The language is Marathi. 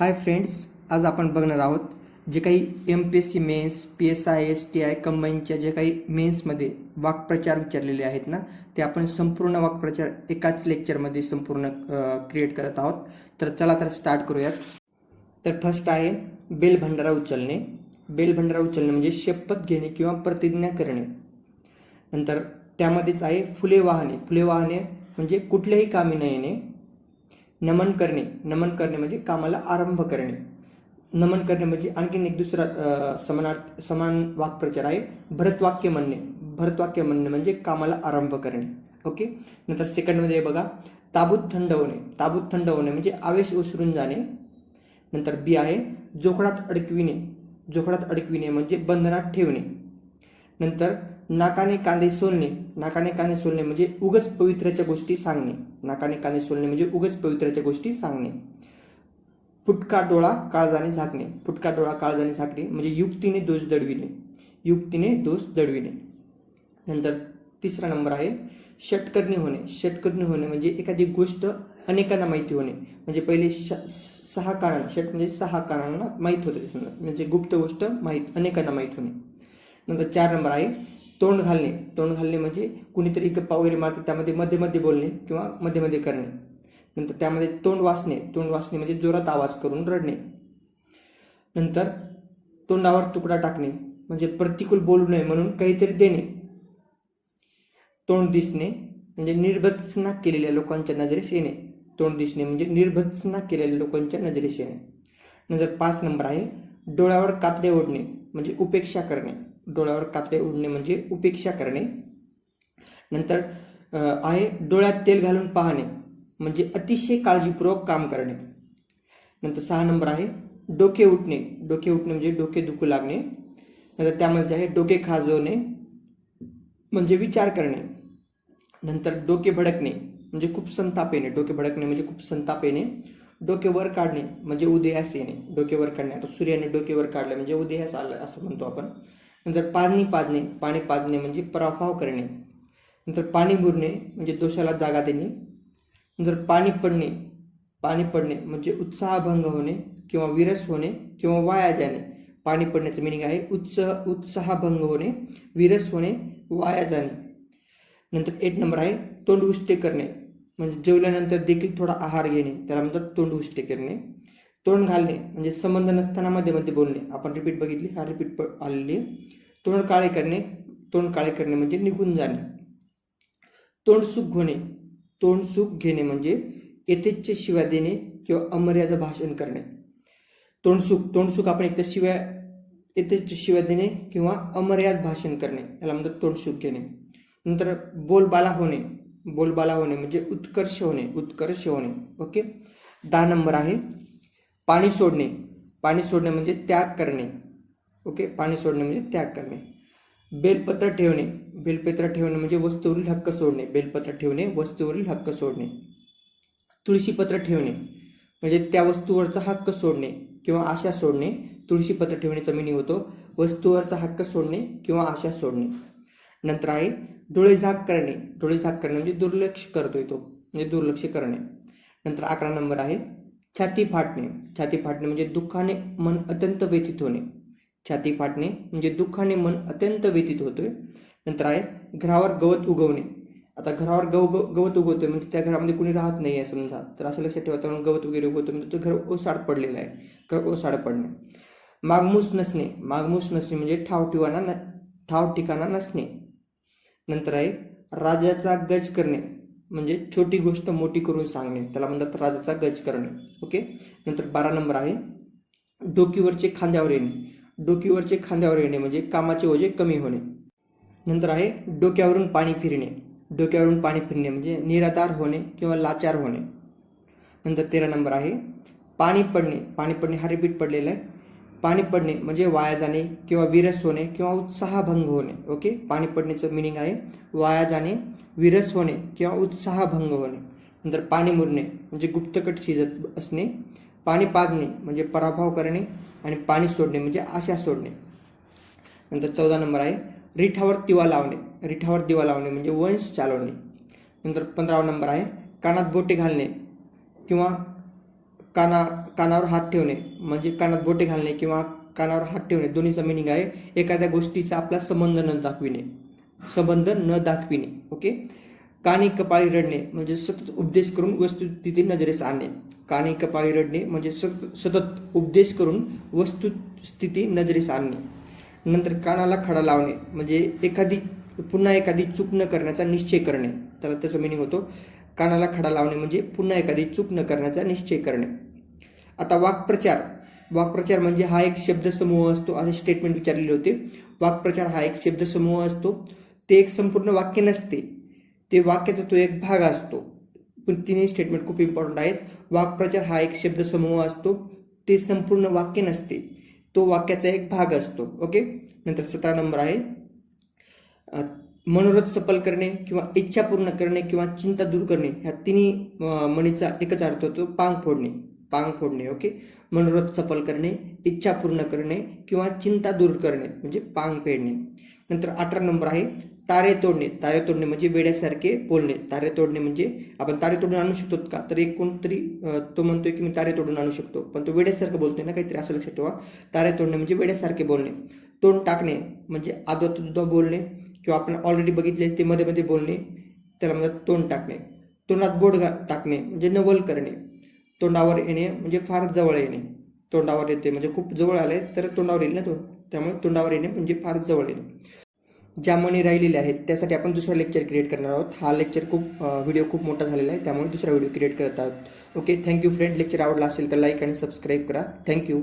हाय फ्रेंड्स आज आपण बघणार आहोत जे काही M P S C mains P S I S T I कंबाईनच्या जे काही मेन्समध्ये वाक्प्रचार विचारलेले आहेत ना ते आपण संपूर्ण वाक्प्रचार एकाच लेक्चरमध्ये संपूर्ण क्रिएट करत आहोत. तर चला तर स्टार्ट करूयात. तर फर्स्ट आहे बेल भंडारा उचलणे. बेल भंडारा उचलणे म्हणजे शपथ घेणे किंवा प्रतिज्ञा करणे. नंतर त्यामध्येच आहे फुले वाहने फुले वाहने म्हणजे कुठल्याही कामी न येणे. नमन करणे. नमन करणे म्हणजे कामाला आरंभ करणे. नमन करणे म्हणजे आणखीन एक दुसरा समानार्थ समान वाक्प्रचार आहे. भरतवाक्य म्हणणे. भरतवाक्य म्हणणे म्हणजे कामाला आरंभ करणे. ओके? नंतर सेकंडमध्ये बघा. ताबूत थंड होणे. ताबूत थंड होणे म्हणजे आवेश उसरून जाणे. नंतर बी आहे. जोखडात अडकविणे. जोखडात अडकविणे म्हणजे बंधनात ठेवणे. नंतर नाकाने कांदे सोलणे. नाकाने कांदे सोलणे म्हणजे उगच पवित्र्याच्या गोष्टी सांगणे. नाकाने कांदे सोलणे म्हणजे उगच पवित्र्याच्या गोष्टी सांगणे. फुटका डोळा काळजाने झाकणे. फुटका डोळा काळजाने झाकणे म्हणजे युक्तीने दोष दडविणे. युक्तीने दोष दडविणे. नंतर तिसरा नंबर आहे षटकर्णी होणे. षटकर्णी होणे म्हणजे एखादी गोष्ट अनेकांना माहिती होणे. म्हणजे पहिले श सहा कानांना षट म्हणजे सहा कानांना माहीत होते समजा. म्हणजे गुप्त गोष्ट माहीत अनेकांना माहीत होणे. नंतर चार नंबर आहे तोंड घालणे. तोंड घालणे म्हणजे कुणीतरी गप्पा वगैरे मारते त्यामध्ये मध्ये मध्ये बोलणे किंवा मध्ये मध्ये करणे. नंतर त्यामध्ये तोंड वाचणे तोंड वाचणे म्हणजे जोरात आवाज करून रडणे. नंतर तोंडावर तुकडा टाकणे म्हणजे प्रतिकूल बोलू नये म्हणून काहीतरी देणे. तोंड दिसणे म्हणजे निर्भत्सना केलेल्या लोकांच्या नजरेस येणे. तोंड दिसणे म्हणजे निर्भत्सना केलेल्या लोकांच्या नजरेस येणे. नंतर पाच नंबर आहे डोळ्यावर कातडे ओढणे म्हणजे उपेक्षा करणे. डोळ्यावर कातडे उडणे म्हणजे उपेक्षा करणे. नंतर आहे डोळ्यात तेल घालून पाहणे म्हणजे अतिशय काळजीपूर्वक काम करणे. नंतर सहा नंबर आहे डोके उठणे. डोके उठणे म्हणजे डोके दुखू लागणे. नंतर त्यामध्ये आहे डोके खाजवणे म्हणजे विचार करणे. नंतर डोके भडकणे म्हणजे खूप संताप येणे. डोके भडकणे म्हणजे खूप संताप येणे. डोके वर काढणे म्हणजे उदयास येणे. डोके वर काढणे. आता सूर्याने डोके वर काढले म्हणजे उदयास आलं असं म्हणतो आपण. नंतर पाणी पाजणे पाणी पाजणे म्हणजे पराभव करणे. नंतर पाणी बुरणे म्हणजे दोषाला जागा देणे. नंतर पाणी पडणे पाणी पडणे म्हणजे उत्साहभंग होणे किंवा विरस होणे किंवा वाया जाणे. पाणी पडण्याचं मिनिंग आहे उत्साह उत्साहभंग होणे विरस होणे वाया जाणे. नंतर एट नंबर आहे तोंड उष्टे करणे. म्हणजे जेवल्यानंतर देखील थोडा आहार घेणे त्याला म्हणतात तोंड उष्टे करणे. तोंड घालणे म्हणजे संबंध नसताना मध्ये मध्ये बोलणे. आपण रिपीट बघितली हा रिपीट आलेली. तोंड काळे करणे तोंड काळे करणे म्हणजे निघून जाणे. तोंड सुख होणे तोंड सुख घेणे म्हणजे यथेच्छ शिव्या देणे किंवा अमर्याद भाषण करणे. तोंड सुख तोंड सुख आपण एकतर शिव्या यथेच्छ शिव्या देणे किंवा अमर्याद भाषण करणे. याला म्हणतात तोंड सुख घेणे. नंतर बोलबाला होणे बोलबाला होणे म्हणजे उत्कर्ष होणे उत्कर्ष होणे. ओके? दहा नंबर आहे. पाणी सोडणे. पाणी सोडणे म्हणजे त्याग करणे. ओके? पाणी सोडणे म्हणजे त्याग करणे. बेलपत्र ठेवणे. बेलपत्र ठेवणे म्हणजे वस्तूवरील हक्क सोडणे. बेलपत्र ठेवणे वस्तूवरील हक्क सोडणे. तुळशीपत्र ठेवणे म्हणजे त्या वस्तूवरचा हक्क सोडणे किंवा आशा सोडणे. तुळशीपत्र ठेवण्याचा मिनिंग होतो वस्तूवरचा हक्क सोडणे किंवा आशा सोडणे. नंतर आहे डोळे झाक करणे. डोळे झाक करणे म्हणजे दुर्लक्ष करतोय तो. म्हणजे दुर्लक्ष करणे. नंतर अकरा नंबर आहे छाती फाटणे. छाती फाटणे म्हणजे दुःखाने मन अत्यंत व्यथित होणे. छाती फाटणे म्हणजे दुःखाने मन अत्यंत व्यथित होतोय. नंतर आहे घरावर गवत उगवणे. आता घरावर गव गवत उगवतोय म्हणजे त्या घरामध्ये कुणी राहत नाही आहे समजा. तर असं लक्षात ठेवा त्यामुळे गवत वगैरे उगवतो म्हणजे तो घर ओसाड पडलेलं आहे. घर ओसाड पडणे. मागमूस नसणे. मागमूस नसणे म्हणजे ठाव ठिकाणा न ठाव ठिकाणा नसणे. नंतर आहे राजाचा गज करणे. म्हणजे छोटी गोष्ट मोठी करून सांगणे. त्याला म्हणतात राजाचा गज करणे. ओके? नंतर बारा नंबर आहे. डोकीवरचे खांद्यावर येणे. डोकीवरचे खांद्यावर येणे म्हणजे कामाचे ओझे कमी होणे. नंतर आहे डोक्यावरून पाणी फिरणे. डोक्यावरून पाणी फिरणे म्हणजे निराधार होणे किंवा लाचार होणे. नंतर तेरा नंबर आहे पाणी पडणे. पाणी पडणे हा रिपीट पडलेला आहे. पाणी पडणे म्हणजे वाया जाणे किंवा विरस होणे किंवा उत्साहभंग होणे ओके पाणी पडण्याचं मिनिंग आहे वाया जाणे विरस होणे किंवा उत्साहभंग होणे. नंतर पाणी मुरणे म्हणजे गुप्तकट शिजत असणे पाणी पाजणे म्हणजे पराभव करणे आणि पाणी सोडणे म्हणजे आशा सोडणे. नंतर चौदा नंबर आहे रिठावर दिवा लावणे. रिठावर दिवा लावणे म्हणजे वंश चालवणे. नंतर पंधरावा नंबर आहे कानात बोटे घालणे किंवा काना कानावर हात ठेवणे म्हणजे कानात बोटे घालणे किंवा कानावर हात ठेवणे दोन्हीचा मिनिंग आहे एखाद्या गोष्टीचा आपला संबंध न दाखविणे. संबंध न दाखविणे ओके कानी कपाळी रडणे म्हणजे सतत उपदेश करून वस्तुस्थिती नजरेस आणणे. कानी कपाळी रडणे म्हणजे सतत सतत उपदेश करून वस्तुस्थिती नजरेस आणणे. नंतर कानाला खडा लावणे म्हणजे एखादी पुन्हा एखादी चूक न करण्याचा निश्चय करणे. त्याला त्याचा मिनिंग होतो कानाला खडा लावणे म्हणजे पुन्हा एखादी चूक न करण्याचा निश्चय करणे. आता वाक्प्रचार. वाक्प्रचार म्हणजे हा एक शब्दसमूह असतो असे स्टेटमेंट विचारलेले होते. वाक्प्रचार हा एक शब्दसमूह असतो. ते एक संपूर्ण वाक्य नसते. ते वाक्याचा तो एक भाग असतो. पण तिन्ही स्टेटमेंट खूप इम्पॉर्टंट आहेत. वाक्प्रचार हा एक शब्दसमूह असतो. ते संपूर्ण वाक्य नसते. तो वाक्याचा एक भाग असतो. ओके नंतर सतरा नंबर आहे. मनोरथ सफल करणे किंवा इच्छा पूर्ण करणे किंवा चिंता दूर करणे ह्या तिन्ही म्हणीचा एकच अर्थ होतो पांग फोडणे. पांग फोडणे ओके? मनोरथ सफल करणे इच्छा पूर्ण करणे किंवा चिंता दूर करणे म्हणजे पांग फेडणे. नंतर अठरा नंबर आहे तारे तोडणे. तारे तोडणे म्हणजे वेड्यासारखे बोलणे. तारे तोडणे म्हणजे आपण तारे तोडून आणू शकतो का? तर एक कोणतरी तो म्हणतोय की मी तारे तोडून आणू शकतो. पण तो वेड्यासारखं बोलतोय ना काहीतरी असं लक्षात ठेवा. तारे तोडणे म्हणजे वेड्यासारखे बोलणे. तोंड टाकणे म्हणजे आदोत दुधा बोलणे. किंवा आपण ऑलरेडी बघितले ते मध्ये मध्ये बोलणे त्याला म्हणतात तोंड टाकणे. तोंडात बोट घा टाकणे म्हणजे नवल करणे. तोंडावर येणे म्हणजे फार जवळ येणे. तोंडावर येते म्हणजे खूप जवळ आले तर तोंडावर येईल ना तो. त्यामुळे तोंडावर येणे म्हणजे फार जवळ येणे. ज्या मणी राहिलेल्या आहेत त्यासाठी आपण दुसरा लेक्चर क्रिएट करणार आहोत. हा लेक्चर खूप व्हिडिओ खूप मोठा झालेला आहे त्यामुळे दुसरा व्हिडिओ क्रिएट करत आहोत. ओके थँक्यू फ्रेंड लेक्चर आवडला असेल तर लाईक आणि सबस्क्राईब करा. थँक्यू